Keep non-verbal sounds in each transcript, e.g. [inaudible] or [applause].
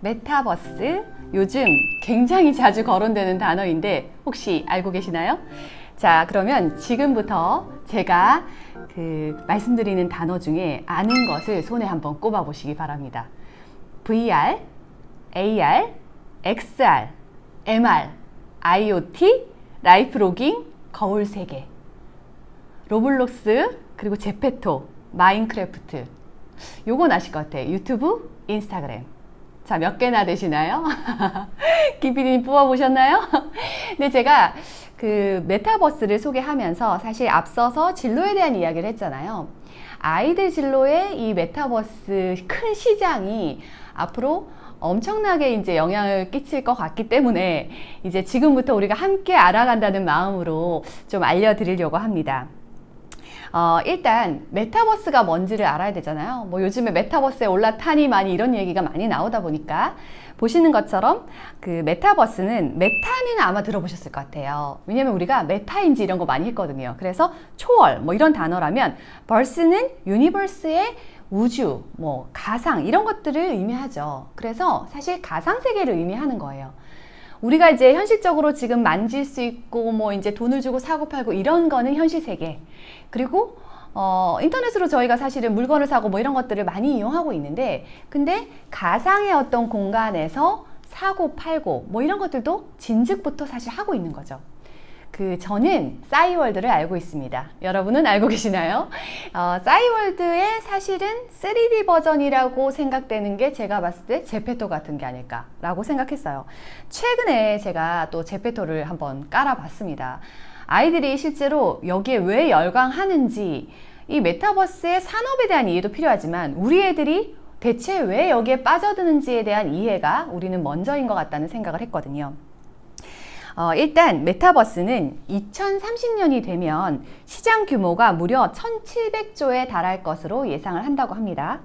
메타버스 요즘 굉장히 자주 거론되는 단어인데 혹시 알고 계시나요? 자, 그러면 지금부터 제가 그 말씀드리는 단어 중에 아는 것을 손에 한번 꼽아 보시기 바랍니다. VR, AR, XR, MR, IoT, 라이프 로깅, 거울 세계, 로블록스, 그리고 제페토, 마인크래프트. 요건 아실 것 같아요. 유튜브, 인스타그램. 자, 몇 개나 되시나요? [laughs] 김PD님 뽑아보셨나요? [laughs] 근데 제가 그 메타버스를 소개하면서 사실 앞서서 진로에 대한 이야기를 했잖아요. 아이들 진로에 이 메타버스 큰 시장이 앞으로 엄청나게 이제 영향을 끼칠 것 같기 때문에 이제 지금부터 우리가 함께 알아간다는 마음으로 좀 알려드리려고 합니다. 어, 일단 메타버스가 뭔지를 알아야 되잖아요. 뭐 요즘에 메타버스에 올라타니 많이 이런 얘기가 많이 나오다 보니까 보시는 것처럼 그 메타버스는 메타는 아마 들어보셨을 것 같아요. 왜냐면 우리가 메타인지 이런 거 많이 했거든요. 그래서 초월 뭐 이런 단어라면 버스는 유니버스의 우주, 뭐 가상 이런 것들을 의미하죠. 그래서 사실 가상 세계를 의미하는 거예요. 우리가 이제 현실적으로 지금 만질 수 있고 뭐 이제 돈을 주고 사고 팔고 이런 거는 현실 세계. 그리고 어, 인터넷으로 저희가 사실은 물건을 사고 뭐 이런 것들을 많이 이용하고 있는데 근데 가상의 어떤 공간에서 사고 팔고 뭐 이런 것들도 진즉부터 사실 하고 있는 거죠. 그 저는 싸이월드를 알고 있습니다. 여러분은 알고 계시나요? 어, 싸이월드의 사실은 3D 버전이라고 생각되는 게 제가 봤을 때 제페토 같은 게 아닐까라고 생각했어요. 최근에 제가 또 제페토를 한번 깔아봤습니다. 아이들이 실제로 여기에 왜 열광하는지 이 메타버스의 산업에 대한 이해도 필요하지만 우리 애들이 대체 왜 여기에 빠져드는지에 대한 이해가 우리는 먼저인 것 같다는 생각을 했거든요. 어, 일단 메타버스는 2030년이 되면 시장 규모가 무려 1,700조에 달할 것으로 예상을 한다고 합니다.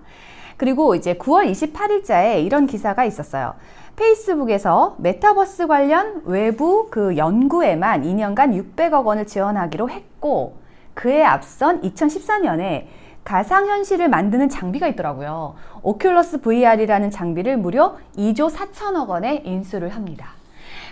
그리고 이제 9월 28일자에 이런 기사가 있었어요. 페이스북에서 메타버스 관련 외부 그 연구에만 2년간 600억 원을 지원하기로 했고 그에 앞선 2014년에 가상현실을 만드는 장비가 있더라고요. 오큘러스 VR이라는 장비를 무려 2조 4천억 원에 인수를 합니다.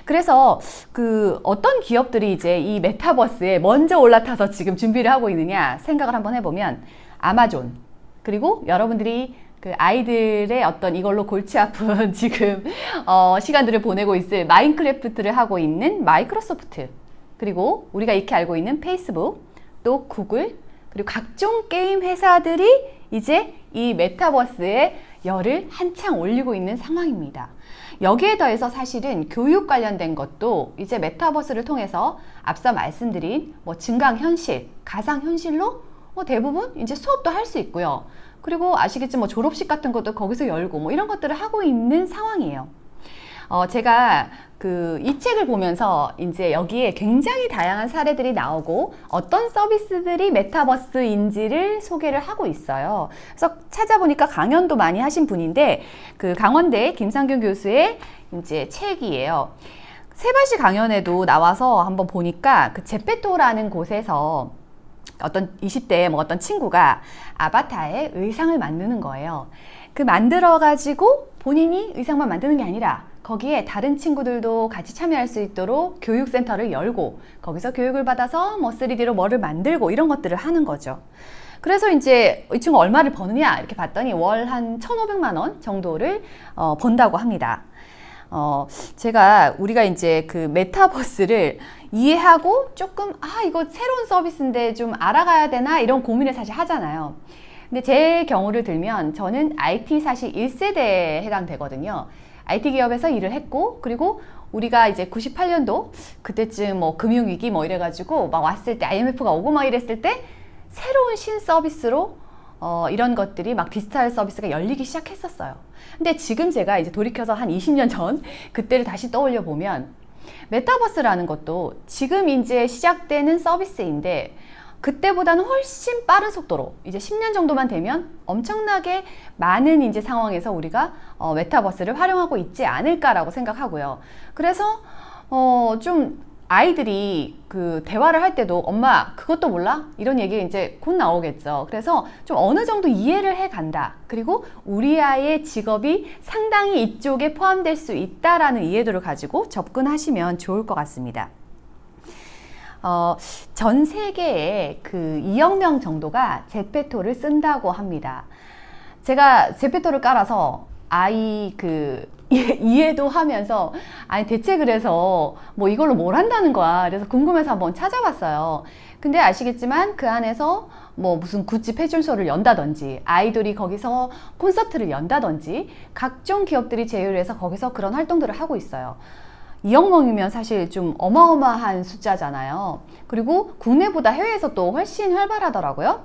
그래서 그 어떤 기업들이 이제 이 메타버스에 먼저 올라타서 지금 준비를 하고 있느냐 생각을 한번 해보면 아마존 그리고 여러분들이 그 아이들의 어떤 이걸로 골치 아픈 [laughs] 지금 어 시간들을 보내고 있을 마인크래프트를 하고 있는 마이크로소프트 그리고 우리가 익히 알고 있는 페이스북 또 구글 그리고 각종 게임 회사들이 이제 이 메타버스에 열을 한창 올리고 있는 상황입니다. 여기에 더해서 사실은 교육 관련된 것도 이제 메타버스를 통해서 앞서 말씀드린 뭐 증강현실, 가상현실로 뭐 대부분 이제 수업도 할 수 있고요. 그리고 아시겠지만 뭐 졸업식 같은 것도 거기서 열고 뭐 이런 것들을 하고 있는 상황이에요. 어, 제가 그 이 책을 보면서 이제 여기에 굉장히 다양한 사례들이 나오고 어떤 서비스들이 메타버스인지를 소개를 하고 있어요. 그래서 찾아보니까 강연도 많이 하신 분인데 그 강원대 김상균 교수의 이제 책이에요. 세바시 강연에도 나와서 한번 보니까 그 제페토라는 곳에서 어떤 20대의 뭐 어떤 친구가 아바타의 의상을 만드는 거예요. 그 만들어 가지고 본인이 의상만 만드는 게 아니라 거기에 다른 친구들도 같이 참여할 수 있도록 교육센터를 열고 거기서 교육을 받아서 뭐 3D로 뭐를 만들고 이런 것들을 하는 거죠. 그래서 이제 이 친구 얼마를 버느냐 이렇게 봤더니 월 한 1,500만 원 정도를 어, 번다고 합니다. 어, 제가 우리가 이제 그 메타버스를 이해하고 조금 아 이거 새로운 서비스인데 좀 알아가야 되나 이런 고민을 사실 하잖아요. 근데 제 경우를 들면 저는 IT 사실 1세대에 해당되거든요. IT 기업에서 일을 했고 그리고 우리가 이제 98년도 그때쯤 뭐 금융 위기 뭐 이래 가지고 막 왔을 때 IMF가 오고 막 이랬을 때 새로운 신 서비스로 어, 이런 것들이 막 디지털 서비스가 열리기 시작했었어요. 근데 지금 제가 이제 돌이켜서 한 20년 전 그때를 다시 떠올려 보면 메타버스라는 것도 지금 이제 시작되는 서비스인데 그때보다는 훨씬 빠른 속도로 이제 10년 정도만 되면 엄청나게 많은 이제 상황에서 우리가 어, 메타버스를 활용하고 있지 않을까라고 생각하고요. 그래서 어, 좀 아이들이 그 대화를 할 때도 엄마 그것도 몰라? 이런 얘기 이제 곧 나오겠죠. 그래서 좀 어느 정도 이해를 해 간다. 그리고 우리 아이의 직업이 상당히 이쪽에 포함될 수 있다라는 이해도를 가지고 접근하시면 좋을 것 같습니다. 어, 전 세계에 그 2억 명 정도가 제페토를 쓴다고 합니다. 제가 제페토를 깔아서 아이 그 [laughs] 이해도 하면서 아니 대체 그래서 뭐 이걸로 뭘 한다는 거야. 그래서 궁금해서 한번 찾아봤어요. 근데 아시겠지만 그 안에서 뭐 무슨 구찌 패션쇼를 연다든지 아이돌이 거기서 콘서트를 연다든지 각종 기업들이 제휴를 해서 거기서 그런 활동들을 하고 있어요. 2억 명이면 사실 좀 어마어마한 숫자잖아요. 그리고 국내보다 해외에서 또 훨씬 활발하더라고요.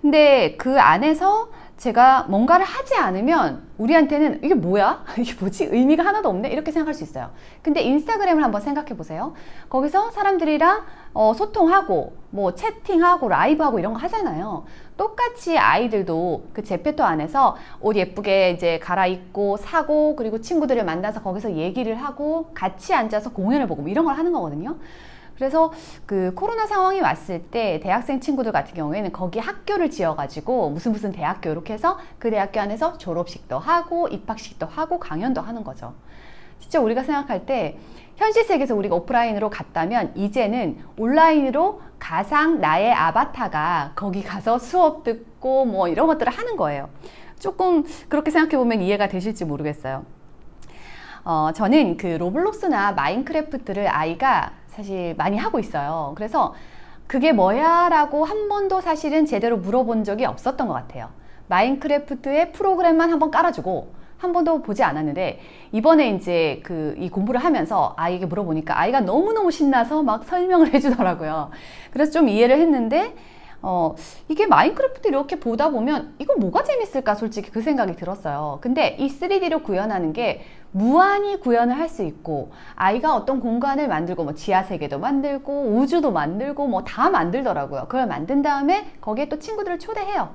근데 그 안에서 제가 뭔가를 하지 않으면 우리한테는 이게 뭐야? [laughs] 이게 뭐지? 의미가 하나도 없네? 이렇게 생각할 수 있어요. 근데 인스타그램을 한번 생각해 보세요. 거기서 사람들이랑 어, 소통하고, 뭐 채팅하고, 라이브하고 이런 거 하잖아요. 똑같이 아이들도 그 제페토 안에서 옷 예쁘게 이제 갈아입고 사고, 그리고 친구들을 만나서 거기서 얘기를 하고, 같이 앉아서 공연을 보고 뭐 이런 걸 하는 거거든요. 그래서 그 코로나 상황이 왔을 때 대학생 친구들 같은 경우에는 거기 학교를 지어가지고 무슨 무슨 대학교 이렇게 해서 그 대학교 안에서 졸업식도 하고 입학식도 하고 강연도 하는 거죠. 진짜 우리가 생각할 때 현실 세계에서 우리가 오프라인으로 갔다면 이제는 온라인으로 가상 나의 아바타가 거기 가서 수업 듣고 뭐 이런 것들을 하는 거예요. 조금 그렇게 생각해 보면 이해가 되실지 모르겠어요. 어, 저는 그 로블록스나 마인크래프트를 아이가 사실 많이 하고 있어요. 그래서 그게 뭐야? 라고 한 번도 사실은 제대로 물어본 적이 없었던 것 같아요. 마인크래프트의 프로그램만 한번 깔아주고 한 번도 보지 않았는데 이번에 이제 그 이 공부를 하면서 아이에게 물어보니까 아이가 너무너무 신나서 막 설명을 [laughs] 해주더라고요. 그래서 좀 이해를 했는데 어, 이게 마인크래프트 이렇게 보다 보면 이거 뭐가 재밌을까 솔직히 그 생각이 들었어요. 근데 이 3D로 구현하는 게 무한히 구현을 할 수 있고 아이가 어떤 공간을 만들고 뭐 지하 세계도 만들고 우주도 만들고 뭐 다 만들더라고요. 그걸 만든 다음에 거기에 또 친구들을 초대해요.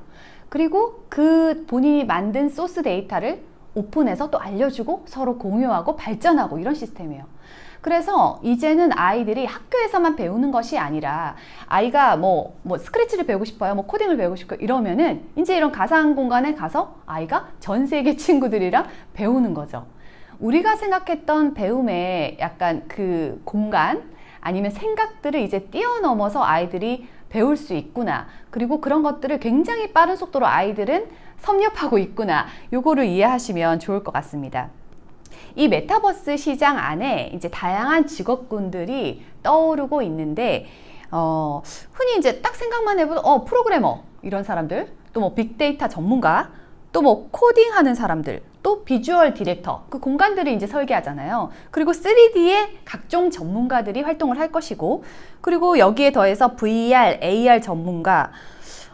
그리고 그 본인이 만든 소스 데이터를 오픈해서 또 알려주고 서로 공유하고 발전하고 이런 시스템이에요. 그래서 이제는 아이들이 학교에서만 배우는 것이 아니라 아이가 뭐, 뭐 스크래치를 배우고 싶어요. 뭐 코딩을 배우고 싶고 이러면은 이제 이런 가상 공간에 가서 아이가 전 세계 [laughs] 친구들이랑 배우는 거죠. 우리가 생각했던 배움의 약간 그 공간 아니면 생각들을 이제 뛰어넘어서 아이들이 배울 수 있구나. 그리고 그런 것들을 굉장히 빠른 속도로 아이들은 섭렵하고 있구나. 요거를 이해하시면 좋을 것 같습니다. 이 메타버스 시장 안에 이제 다양한 직업군들이 떠오르고 있는데, 어, 흔히 이제 딱 생각만 해보면, 어, 프로그래머, 이런 사람들, 또 뭐 빅데이터 전문가, 또 뭐 코딩하는 사람들, 또 비주얼 디렉터, 그 공간들을 이제 설계하잖아요. 그리고 3D의 각종 전문가들이 활동을 할 것이고, 그리고 여기에 더해서 VR, AR 전문가,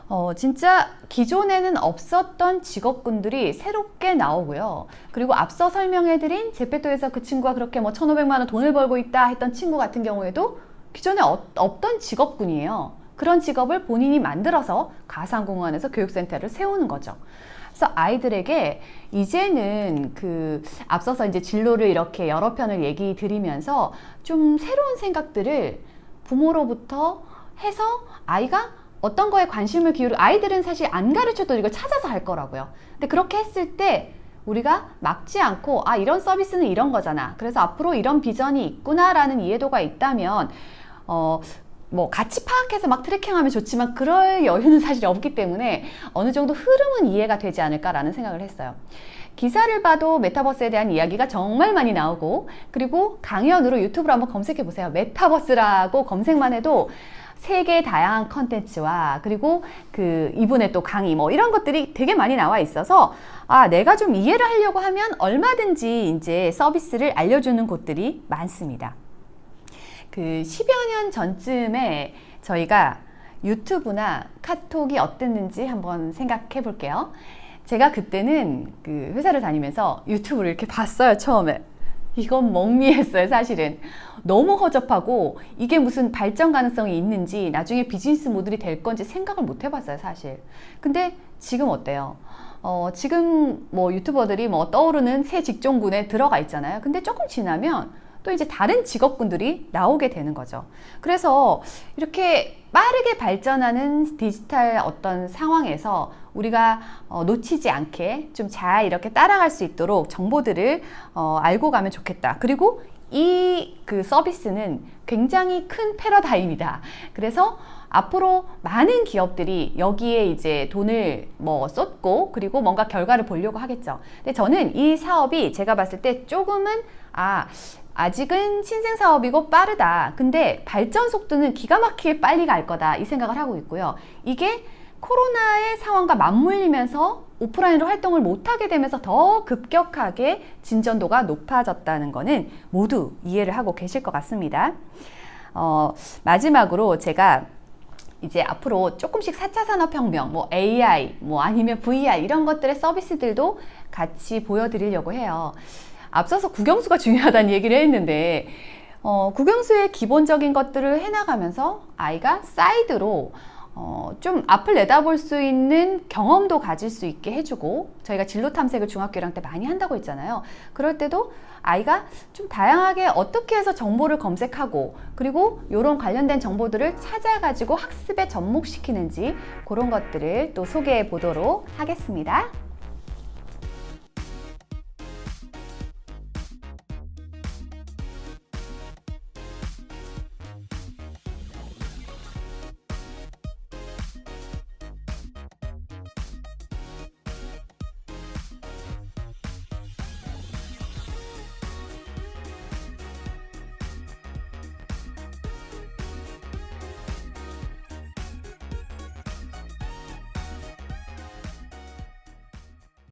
어, 진짜 기존에는 없었던 직업군들이 새롭게 나오고요. 그리고 앞서 설명해드린 제페토에서 그 친구가 그렇게 뭐 1,500만 원 돈을 벌고 있다 했던 친구 같은 경우에도 기존에 어, 없던 직업군이에요. 그런 직업을 본인이 만들어서 가상공간에서 교육센터를 세우는 거죠. 그래서 아이들에게 이제는 그 앞서서 이제 진로를 이렇게 여러 편을 얘기 드리면서 좀 새로운 생각들을 부모로부터 해서 아이가 어떤 거에 관심을 기울여 아이들은 사실 안 가르쳐도 이걸 찾아서 할 거라고요. 근데 그렇게 했을 때 우리가 막지 않고 아 이런 서비스는 이런 거잖아. 그래서 앞으로 이런 비전이 있구나라는 이해도가 있다면 어. 뭐 같이 파악해서 막 트래킹하면 좋지만 그럴 여유는 사실 없기 때문에 어느 정도 흐름은 이해가 되지 않을까라는 생각을 했어요. 기사를 봐도 메타버스에 대한 이야기가 정말 많이 나오고 그리고 강연으로 유튜브로 한번 검색해 보세요. 메타버스라고 검색만 해도 세계 다양한 컨텐츠와 그리고 그 이분의 또 강의 뭐 이런 것들이 되게 많이 나와 있어서 아 내가 좀 이해를 하려고 하면 얼마든지 이제 서비스를 알려주는 곳들이 많습니다. 그 10여 년 전쯤에 저희가 유튜브나 카톡이 어땠는지 한번 생각해 볼게요. 제가 그때는 그 회사를 다니면서 유튜브를 이렇게 봤어요, 처음에. 이건 멍미했어요, 사실은. 너무 허접하고 이게 무슨 발전 가능성이 있는지 나중에 비즈니스 모델이 될 건지 생각을 못 해봤어요, 사실. 근데 지금 어때요? 어, 지금 뭐 유튜버들이 뭐 떠오르는 새 직종군에 들어가 있잖아요. 근데 조금 지나면 또 이제 다른 직업군들이 나오게 되는 거죠. 그래서 이렇게 빠르게 발전하는 디지털 어떤 상황에서 우리가 어, 놓치지 않게 좀 잘 이렇게 따라갈 수 있도록 정보들을 어, 알고 가면 좋겠다. 그리고 이 그 서비스는 굉장히 큰 패러다임이다. 그래서 앞으로 많은 기업들이 여기에 이제 돈을 뭐 쏟고 그리고 뭔가 결과를 보려고 하겠죠. 근데 저는 이 사업이 제가 봤을 때 조금은 아 아직은 신생 사업이고 빠르다. 근데 발전 속도는 기가 막히게 빨리 갈 거다. 이 생각을 하고 있고요. 이게 코로나의 상황과 맞물리면서 오프라인으로 활동을 못하게 되면서 더 급격하게 진전도가 높아졌다는 거는 모두 이해를 하고 계실 것 같습니다. 어, 마지막으로 제가 이제 앞으로 조금씩 4차 산업혁명, 뭐 AI, 뭐 아니면 VR 이런 것들의 서비스들도 같이 보여드리려고 해요. 앞서서 국영수가 중요하다는 얘기를 했는데, 어, 국영수의 기본적인 것들을 해나가면서 아이가 사이드로 어, 좀 앞을 내다볼 수 있는 경험도 가질 수 있게 해주고 저희가 진로 탐색을 중학교 1학년 때 많이 한다고 했잖아요. 그럴 때도 아이가 좀 다양하게 어떻게 해서 정보를 검색하고 그리고 이런 관련된 정보들을 찾아가지고 학습에 접목시키는지 그런 것들을 또 소개해 보도록 하겠습니다.